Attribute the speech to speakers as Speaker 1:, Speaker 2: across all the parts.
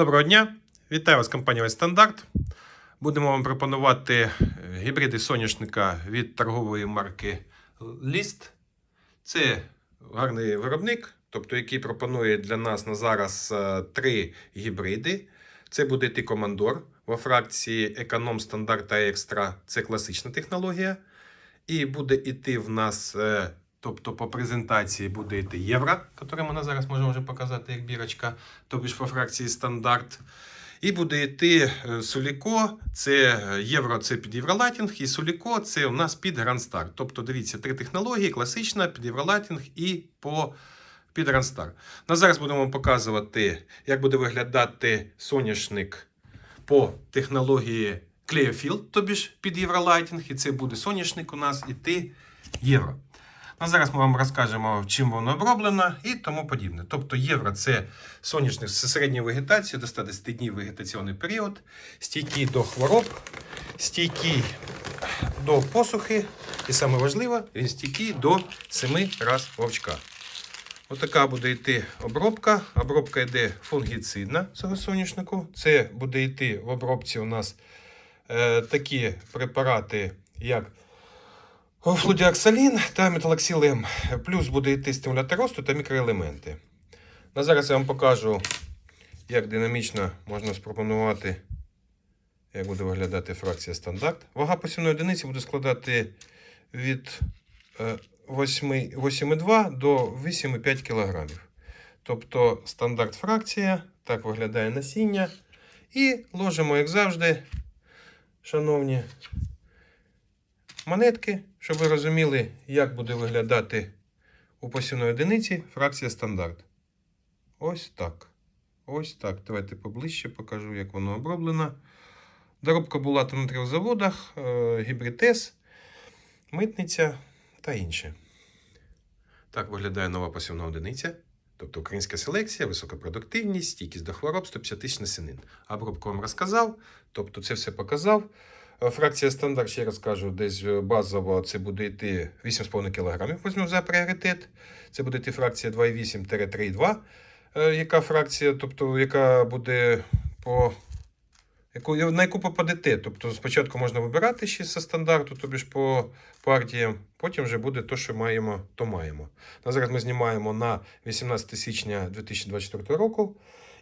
Speaker 1: Доброго дня! Вітаю вас, компанія «Весь Стандарт. Будемо вам пропонувати е, гібриди соняшника від торгової марки List. Це гарний виробник, тобто який пропонує для нас на зараз е, три гібриди. Це буде йти командор во фракції економ, стандарт та екстра. Це класична технологія. І буде йти в нас, е, тобто по презентації буде йти євро, який ми зараз можемо вже показати як бірочка, тобто по фракції стандарт. І буде йти е, Суліко, це е, євро, це під євролатінг, і Суліко це у нас під Грандстар. Тобто, дивіться, три технології: класична, під євролатінг і по під Грандстар. На зараз будемо показувати, як буде виглядати соняшник по технології Clearfield, тобі ж під євролайтінг, і це буде соняшник у нас іти євро. Ну, зараз ми вам розкажемо, чим воно оброблено і тому подібне. Тобто євро це соняшник з середньою вегетацією до 110 днів вегетаційний період, стійкий до хвороб, стійкий до посухи, і саме важливе, він стійкий до 7 раз вовчка. Отака буде йти обробка. Обробка йде фунгіцидна цього соняшнику. Це буде йти в обробці у нас е, такі препарати, як флудіоксалін та металоксил Плюс буде йти стимулятор росту та мікроелементи. На зараз я вам покажу, як динамічно можна спропонувати, як буде виглядати фракція стандарт. Вага посівної одиниці буде складати від е, 8 8,2 до 8,5 кг. Тобто стандарт фракція, так виглядає насіння. І ложимо, як завжди, шановні монетки, щоб ви розуміли, як буде виглядати у посівної одиниці фракція стандарт. Ось так. Ось так. Давайте поближче покажу, як воно оброблено. Доробка була на трьох заводах, е, гібрид-С, митниця та інше. Так виглядає нова посівна одиниця. Тобто українська селекція, висока продуктивність, стійкість до хвороб, 150 тисяч насінин. Обробку вам розказав, тобто це все показав. Фракція стандарт, ще раз кажу, десь е, базово це буде йти 8,5 кг. Візьмемо за пріоритет. Це буде йти фракція 2,8-3,2. Е, Яка фракція, тобто, яка буде по. Яку, на яку попадете. Тобто спочатку можна вибирати ще зі стандарту, тобі ж по партіям, потім вже буде то, що маємо, то маємо. На зараз ми знімаємо на 18 січня 2024 року.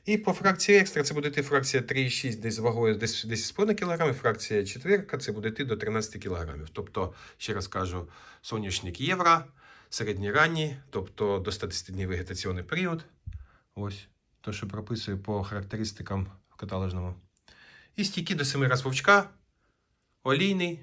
Speaker 1: І по фракції екстра це буде йти фракція 3,6 десь вагою десь 10,5 кг, фракція четвірка це буде йти до 13 кг. Тобто, ще раз кажу, соняшник євро, середній ранній, тобто до 110 днів вегетаційний період. Ось, то, що прописує по характеристикам в каталожному. І стійкі до 7 раз вовчка, олійний.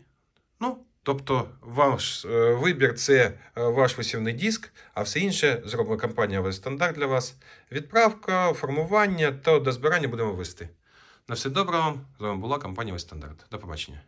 Speaker 1: Ну, тобто, ваш е, вибір це е, ваш висівний диск, а все інше зробила компанія «Весь стандарт для вас. Відправка, формування та до збирання будемо вести. На все добре вам. З вами була компанія «Весь стандарт. До побачення.